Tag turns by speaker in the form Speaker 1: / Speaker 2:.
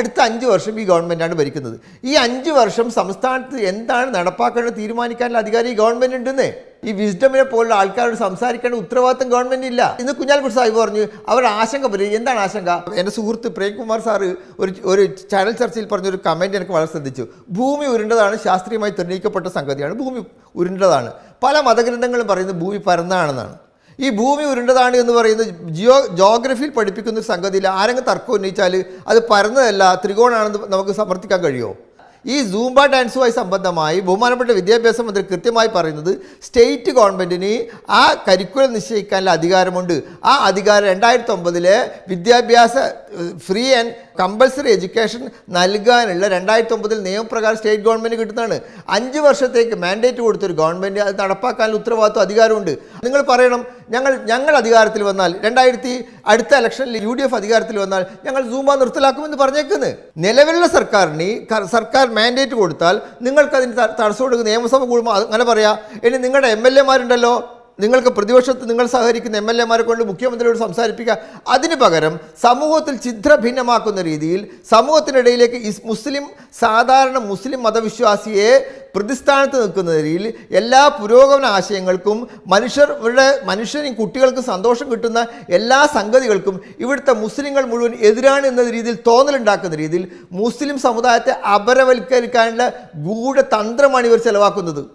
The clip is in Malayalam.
Speaker 1: അടുത്ത അഞ്ച് വർഷം ഈ ഗവൺമെന്റാണ് ഭരിക്കുന്നത്. ഈ അഞ്ച് വർഷം സംസ്ഥാനത്ത് എന്താണ് നടപ്പാക്കേണ്ടത് തീരുമാനിക്കാനുള്ള അധികാരം ഈ ഗവൺമെന്റ് ഉണ്ടെന്നേ? ഈ വിസ്ഡമിനെ പോലുള്ള ആൾക്കാരോട് സംസാരിക്കേണ്ട ഉത്തരവാദിത്തം ഗവൺമെന്റ് ഇല്ല. ഇന്ന് കുഞ്ഞാലിക്കുട്ടി സാഹിബ് പറഞ്ഞു അവർ ആശങ്ക പറയും എന്താണ് ആശങ്ക? എന്റെ സുഹൃത്ത് പ്രേംകുമാർ സാറ് ഒരു ഒരു ചാനൽ ചർച്ചയിൽ പറഞ്ഞൊരു കമന്റ് എനിക്ക് വളരെ ശ്രദ്ധിച്ചു. ഭൂമി ഉരുണ്ടതാണ് ശാസ്ത്രീയമായി തെളിയിക്കപ്പെട്ട സംഗതിയാണ്. ഭൂമി ഉരുണ്ടതാണ്. പല മതഗ്രന്ഥങ്ങളും പറയുന്നത് ഭൂമി പരന്നതാണെന്നാണ്. ഈ ഭൂമി ഉരുണ്ടതാണ് എന്ന് പറയുന്നത് ജിയോ ജോഗ്രഫിയിൽ പഠിപ്പിക്കുന്ന സംഗതിയിൽ ആരെങ്കിലും തർക്കം ഉന്നയിച്ചാൽ അത് പരന്നതല്ല ത്രികോണാണെന്ന് നമുക്ക് സമർത്ഥിക്കാൻ കഴിയുമോ ഈ സൂംബ ഡാൻസുമായി സംബന്ധമായി ബഹുമാനപ്പെട്ട വിദ്യാഭ്യാസ മന്ത്രി കൃത്യമായി പറയുന്നത് സ്റ്റേറ്റ് ഗവൺമെന്റിന് ആ കരിക്കുലം നിശ്ചയിക്കാനുള്ള അധികാരമുണ്ട്. ആ അധികാരം രണ്ടായിരത്തി ഒമ്പതിലെ വിദ്യാഭ്യാസ ഫ്രീ ആൻഡ് കമ്പൽസറി എഡ്യൂക്കേഷൻ നൽകാനുള്ള രണ്ടായിരത്തി ഒമ്പതിൽ നിയമപ്രകാരം സ്റ്റേറ്റ് ഗവൺമെന്റ് കിട്ടുന്നതാണ്. അഞ്ച് വർഷത്തേക്ക് മാൻഡേറ്റ് കൊടുത്തൊരു ഗവൺമെന്റ് അത് നടപ്പാക്കാനുള്ള ഉത്തരവാദിത്വം അധികാരമുണ്ട്. നിങ്ങൾ പറയണം ഞങ്ങൾ ഞങ്ങൾ അധികാരത്തിൽ വന്നാൽ രണ്ടായിരത്തി അടുത്ത ഇലക്ഷനിൽ യു ഡി എഫ് അധികാരത്തിൽ വന്നാൽ ഞങ്ങൾ സൂമ നിർത്തലാക്കുമെന്ന് പറഞ്ഞേക്കുന്നത് നിലവിലുള്ള സർക്കാരിന് സർക്കാർ മാൻഡേറ്റ് കൊടുത്താൽ നിങ്ങൾക്ക് അതിന് ത- തടസ്സം കൊടുക്കുന്ന നിയമസഭ കൂടുമ്പോൾ അങ്ങനെ പറയാം. ഇനി നിങ്ങളുടെ എം എൽ എമാരുണ്ടല്ലോ നിങ്ങൾക്ക് പ്രതിപക്ഷത്ത് നിങ്ങൾ സഹകരിക്കുന്ന എം എൽ എമാരെ കൊണ്ട് മുഖ്യമന്ത്രിയോട് സംസാരിപ്പിക്കുക. അതിന് പകരം സമൂഹത്തിൽ ചിത്രഭിന്നമാക്കുന്ന രീതിയിൽ സമൂഹത്തിനിടയിലേക്ക് മുസ്ലിം സാധാരണ മുസ്ലിം മതവിശ്വാസിയെ പ്രതിസ്ഥാനത്ത് നിൽക്കുന്ന രീതിയിൽ എല്ലാ പുരോഗമന ആശയങ്ങൾക്കും മനുഷ്യരുടെ മനുഷ്യനും കുട്ടികൾക്കും സന്തോഷം കിട്ടുന്ന എല്ലാ സംഗതികൾക്കും ഇവിടുത്തെ മുസ്ലിങ്ങൾ മുഴുവൻ എതിരാണ് എന്ന രീതിയിൽ തോന്നലുണ്ടാക്കുന്ന രീതിയിൽ മുസ്ലിം സമുദായത്തെ അപരവൽക്കരിക്കാനുള്ള ഗൂഢതന്ത്രമാണ് ഇവർ ചെലവാക്കുന്നത്.